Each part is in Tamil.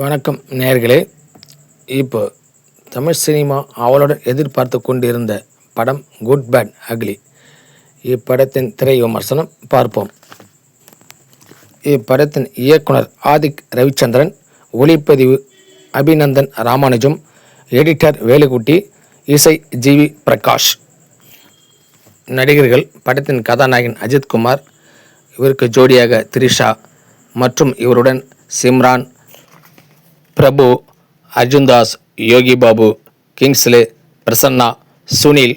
வணக்கம் நேர்களே இப்போ தமிழ் சினிமா அவளுடன் எதிர்பார்த்து கொண்டிருந்த படம் குட் பேட் அக்லி இப்படத்தின் திரை விமர்சனம் பார்ப்போம். இப்படத்தின் இயக்குனர் ஆதிக் ரவிச்சந்திரன் ஒளிப்பதிவு அபிநந்தன் ராமானுஜம் எடிட்டர் வேலுக்குட்டி இசை ஜிவி பிரகாஷ். நடிகர்கள் படத்தின் கதாநாயகன் அஜித்குமார் இவருக்கு ஜோடியாக த்ரிஷா மற்றும் இவருடன் சிம்ரான் பிரபு அர்ஜுன்தாஸ் யோகி பாபு கிங்ஸ்லே பிரசன்னா சுனில்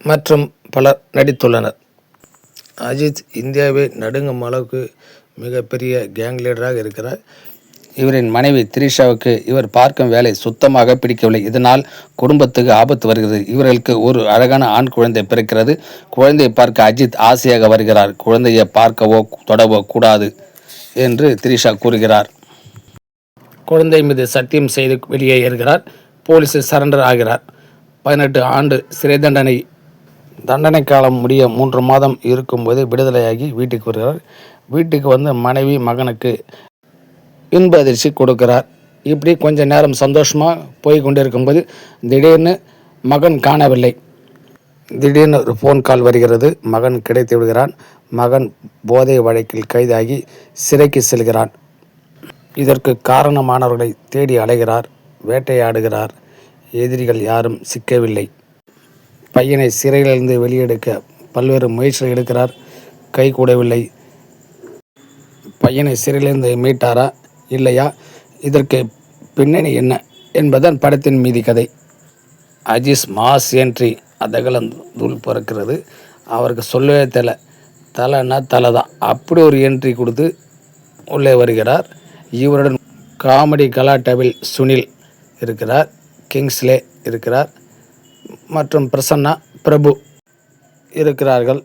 மற்றும் பலர் நடித்துள்ளனர். அஜித் இந்தியாவை நடுங்கும் அளவுக்கு மிகப்பெரிய கேங் லீடராக இருக்கிறார். இவரின் மனைவி திரிஷாவுக்கு இவர் பார்க்கும் வேலை சுத்தமாக பிடிக்கவில்லை. இதனால் குடும்பத்துக்கு ஆபத்து வருகிறது. இவர்களுக்கு ஒரு அழகான ஆண் குழந்தை பிறக்கிறது. குழந்தையை பார்க்க அஜித் ஆசையாக வருகிறார். குழந்தையை பார்க்கவோ தொடவோ கூடாது என்று திரிஷா கூறுகிறார். குழந்தை மீது சத்தியம் செய்து வெளியே ஏறுகிறார். போலீஸில் சரண்டர் ஆகிறார். பதினெட்டு ஆண்டு சிறை தண்டனை தண்டனை காலம் முடிய மூன்று மாதம் இருக்கும்போது விடுதலையாகி வீட்டுக்கு வருகிறார். வீட்டுக்கு வந்து மனைவி மகனுக்கு இன்ப அதிர்ச்சி கொடுக்கிறார். இப்படி கொஞ்ச நேரம் சந்தோஷமாக போய் கொண்டிருக்கும்போது திடீர்னு மகன் காணவில்லை. திடீர்னு ஒரு ஃபோன் கால் வருகிறது. மகன் கிடைத்து விடுகிறான். மகன் போதை வழக்கில் கைதாகி சிறைக்கு செல்கிறான். இதற்கு காரணமானவர்களை தேடி அலைகிறார் வேட்டையாடுகிறார். எதிரிகள் யாரும் சிக்கவில்லை. பையனை சிறையிலிருந்து வெளியெடுக்க பல்வேறு முயற்சிகள் எடுக்கிறார். கை கூடவில்லை. பையனை சிறையிலிருந்து மீட்டாரா இல்லையா? இதற்கு பின்னணி என்ன என்பதன் படத்தின் மீதி கதை. அஜிஸ் மாஸ் என்ட்ரி அதகலம் தூள் பிறக்கிறது. அவருக்கு சொல்லவே தலை தலைன்னா தலை தான் அப்படி ஒரு என்ட்ரி கொடுத்து உள்ளே வருகிறார். இவருடன் காமெடி கலாட்டாவில் சுனில் இருக்கிறார் கிங்ஸ்லே இருக்கிறார் மற்றும் பிரசன்னா பிரபு இருக்கிறார்கள்.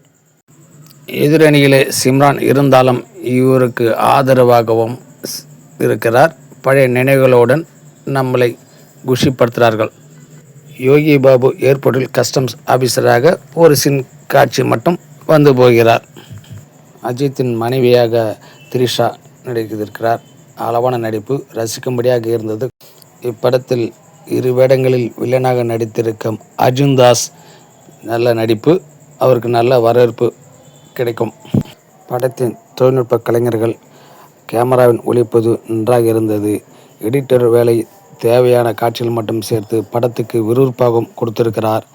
எதிரணியிலே சிம்ரான் இருந்தாலும் இவருக்கு ஆதரவாகவும் இருக்கிறார். பழைய நினைவுகளுடன் நம்மளை குஷிப்படுத்துகிறார்கள். யோகி பாபு ஏர்போர்ட்டில் கஸ்டம்ஸ் ஆஃபீஸராக ஒரு சின் காட்சி மட்டும் வந்து போகிறார். அஜித்தின் மனைவியாக திரிஷா நடித்திருக்கிறார். அளவான நடிப்பு ரசிக்கும்படியாக இருந்தது. இப்படத்தில் இரு வேடங்களில் வில்லனாக நடித்திருக்கும் அர்ஜுன் தாஸ் நல்ல நடிப்பு அவருக்கு நல்ல வரவேற்பு கிடைக்கும். படத்தின் தொழில்நுட்ப கலைஞர்கள் கேமராவின் ஒளிப்பது நன்றாக இருந்தது. எடிட்டர் வேலை தேவையான காட்சிகள் மட்டும் சேர்த்து படத்துக்கு விறுவிறுப்பாகவும் கொடுத்திருக்கிறார்.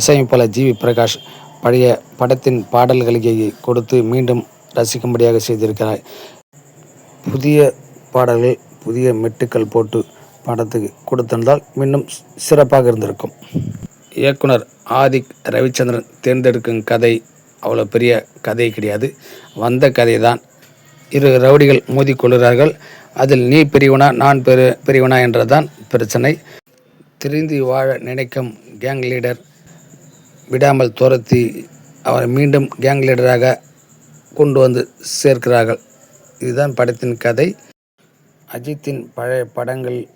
இசையமைப்பாளர் ஜிவி பிரகாஷ் பழைய படத்தின் பாடல்களை கொடுத்து மீண்டும் ரசிக்கும்படியாக செய்திருக்கிறார். புதிய பாடல்கள் புதிய மெட்டுக்கள் போட்டு படத்துக்கு கொடுத்திருந்தால் இன்னும் சிறப்பாக இருந்திருக்கும். இயக்குனர் ஆதிக் ரவிச்சந்திரன் தேர்ந்தெடுக்கும் கதை அவ்வளோ பெரிய கதை கிடையாது. வந்த கதை தான் இரு ரவுடிகள் மோதிக்கொள்கிறார்கள் அதில் நீ பெரியவனா நான் பெரு பெரியவனா என்றதான் பிரச்சனை. திருந்தி வாழ நினைக்கும் கேங் லீடர் விடாமல் துரத்தி அவரை மீண்டும் கேங் லீடராக கொண்டு வந்து சேர்க்கிறார்கள். இதுதான் படத்தின் கதை. அஜித்தின் பழைய படங்கள்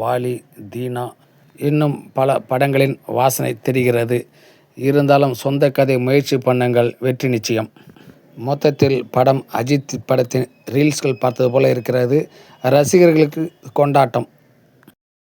வாலி தீனா இன்னும் பல படங்களின் வாசனை தெரிகிறது. இருந்தாலும் சொந்த கதை முயற்சி பண்ணுங்கள் வெற்றி நிச்சயம். மொத்தத்தில் படம் அஜித் படத்தின் ரீல்ஸ்கள் பார்த்தது போல இருக்கிறது. ரசிகர்களுக்கு கொண்டாட்டம்.